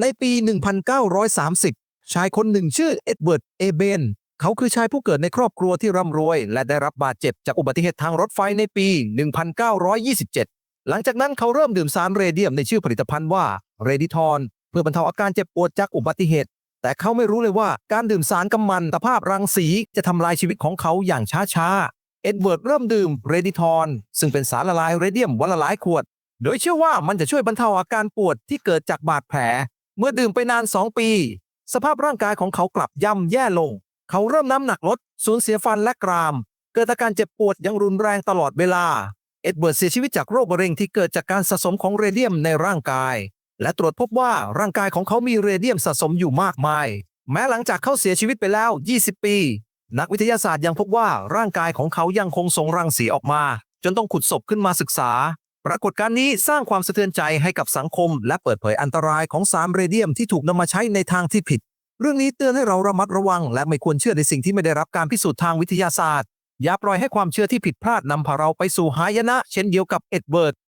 ในปี 1930 ชายคนหนึ่งชื่อเอ็ดเวิร์ด เอเบน เขาคือชายผู้เกิดในครอบครัวที่ร่ำรวย และได้รับบาดเจ็บจากอุบัติเหตุทางรถไฟในปี 1927 หลังจากนั้นเขาเริ่มดื่มสารเรเดียมในชื่อผลิตภัณฑ์ว่าเรดิทอนเพื่อบรรเทาอาการเจ็บปวดจากอุบัติเหตุ แต่เขาไม่รู้เลยว่าการดื่มสารกำมันตภาพรังสีจะทำลายชีวิตของเขาอย่างช้าๆ เอ็ดเวิร์ดเริ่มดื่มเรดิทอนซึ่งเป็นสารละลายเรเดียมวันละหลายขวด โดยเชื่อว่ามันจะช่วยบรรเทาอาการปวดที่เกิดจากบาดแผล เมื่อดื่มไปนาน 2 ปี สภาพร่างกายของเขากลับย่ำแย่ลง เขาเริ่มน้ำหนักลด สูญเสียฟันและกราม เกิดอาการเจ็บปวดอย่างรุนแรงตลอดเวลา เอ็ดเวิร์ดเสียชีวิตจากโรคมะเร็งที่เกิดจากการสะสมของเรเดียมในร่างกาย และตรวจพบว่าร่างกายของเขามีเรเดียมสะสมอยู่มากมาย แม้หลังจากเขาเสียชีวิตไปแล้ว 20 ปี นักวิทยาศาสตร์ยังพบว่าร่างกายของเขายังคงส่งรังสีออกมา จนต้องขุดศพขึ้นมาศึกษา ปรากฏการณ์นี้สร้างความสะเทือนใจให้กับสังคม และเปิดเผยอันตรายของสารเรเดียมที่ถูกนำมาใช้ในทางที่ผิด เรื่องนี้เตือนให้เราระมัดระวัง และไม่ควรเชื่อในสิ่งที่ไม่ได้รับการพิสูจน์ทางวิทยาศาสตร์ อย่าปล่อยให้ความเชื่อที่ผิดพลาดนำพาเราไปสู่หายนะ เช่นเดียวกับเอ็ดเวิร์ด